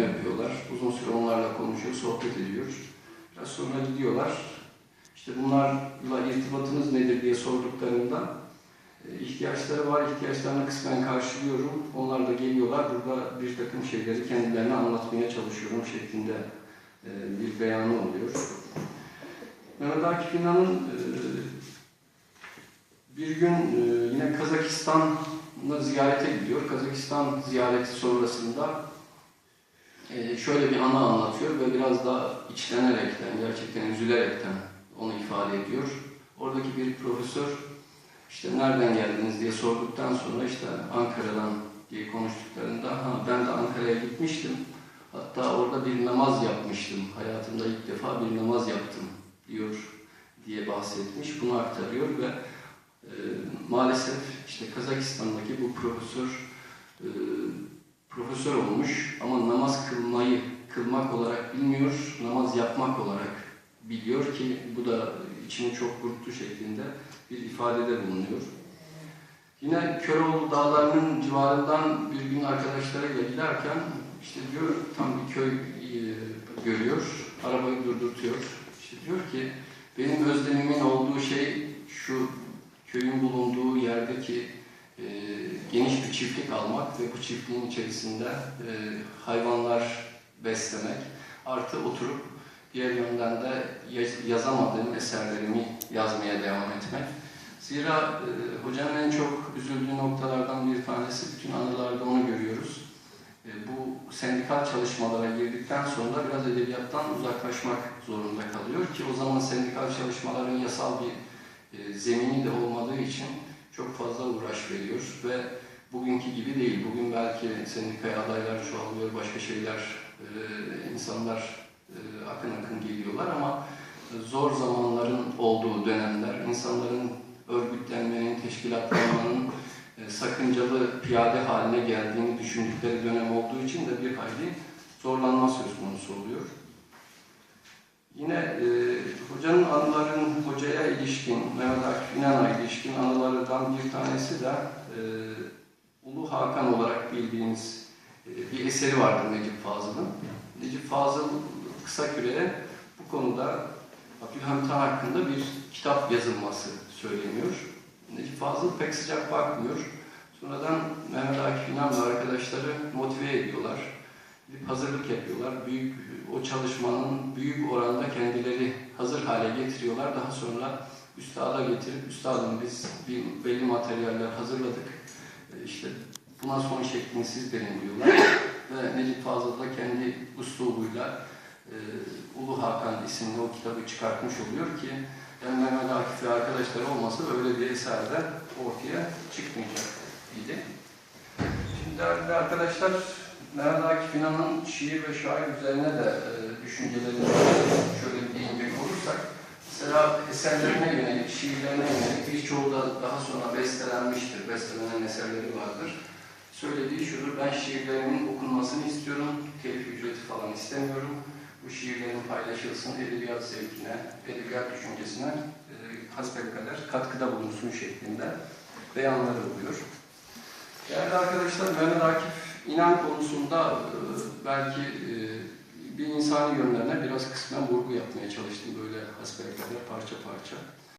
elini öpüyorlar. Uzun süre onlarla konuşuyor, sohbet ediyor. Biraz sonra gidiyorlar. İşte bunlarla irtibatınız nedir diye sorduklarında e, ihtiyaçları var, ihtiyaçlarını kısmen karşılıyorum. Onlar da geliyorlar, burada bir takım şeyleri kendilerine anlatmaya çalışıyorum şeklinde e, bir beyanı oluyor. Mehmet Akif İnan'ın e, bir gün yine Kazakistan'a ziyarete gidiyor. Kazakistan ziyareti sonrasında e, şöyle bir anı anlatıyor ve biraz da içlenerekten, gerçekten üzülerekten onu ifade ediyor. Oradaki bir profesör işte nereden geldiniz diye sorduktan sonra işte Ankara'dan diye konuştuklarında ha, ben de Ankara'ya gitmiştim. Hatta orada bir namaz yapmıştım. Hayatımda ilk defa bir namaz yaptım diyor diye bahsetmiş. Bunu aktarıyor ve e, maalesef işte Kazakistan'daki bu profesör profesör olmuş ama namaz kılmayı kılmak olarak bilmiyor, namaz yapmak olarak biliyor ki bu da içini çok burktu şeklinde bir ifadede bulunuyor. Yine Köroğlu dağlarının civarından bir gün arkadaşlarıyla giderken işte diyor tam bir köy e, görüyor, arabayı durdurtuyor. İşte diyor ki benim özlemimin olduğu şey şu köyün bulunduğu yerdeki e, geniş bir çiftlik almak ve bu çiftliğin içerisinde e, hayvanlar beslemek artı oturup diğer yönden de yaz- yazamadığım eserlerimi yazmaya devam etmek. Zira e, hocanın en çok üzüldüğü noktalardan bir tanesi bütün anılarda onu görüyoruz. E, bu sendikal çalışmalara girdikten sonra biraz edebiyattan uzaklaşmak zorunda kalıyor ki o zaman sendikal çalışmaların yasal bir e, zemini de olmadığı için çok fazla uğraş veriyor ve bugünkü gibi değil. Bugün belki sendikaya adaylar çoğalıyor, başka şeyler, e, insanlar e, akın akın geliyorlar ama zor zamanların olduğu dönemler, insanların örgütlenmenin, teşkilatlanmanın e, sakıncalı piyade haline geldiğini düşündükleri dönem olduğu için de bir hayli zorlanma söz konusu oluyor. Yine e, hocanın anıların hocaya ilişkin, Mehmet Akif İnan'a ilişkin anılarından bir tanesi de e, Ulu Hakan olarak bildiğimiz e, bir eseri vardır Necip Fazıl'ın. Necip Fazıl kısa küreye bu konuda Abdülhamit Han hakkında bir kitap yazılması söyleniyor. Necip Fazıl pek sıcak bakmıyor. Sonradan Mehmet Akif İnan ve arkadaşları motive ediyorlar. Bir hazırlık yapıyorlar. Büyük o çalışmanın büyük oranda kendileri hazır hale getiriyorlar. Daha sonra üstada getirip üstadım biz bir belli materyaller hazırladık. E, İşte buna son şeklini siz verin diyorlar. Ve Necip Fazıl da kendi uslubuyla e, Ulu Hakan isimli o kitabı çıkartmış oluyor ki yani Mehmet Akif ve arkadaşları olmasa böyle bir eser de ortaya çıkmayacak idi. Şimdi değerli arkadaşlar, Mehmet Akif İnan'ın şiir ve şair üzerine de e, düşüncelerini şöyle değinecek olursak, mesela eserlerine yönelik, şiirlerine yönelik birçoğu da daha sonra bestelenmiştir, bestelenen eserleri vardır. Söylediği şudur, ben şiirlerimin okunmasını istiyorum, telif ücreti falan istemiyorum. Bu şiirlerin paylaşılsın, edebiyat zevkine, edebiyat düşüncesine e, hasbelkader katkıda bulunsun şeklinde beyanları oluyor. Değerli arkadaşlar, Mehmet Akif İnan konusunda e, belki e, bir insani yönlerine biraz kısmen vurgu yapmaya çalıştım böyle hasbelkader parça parça.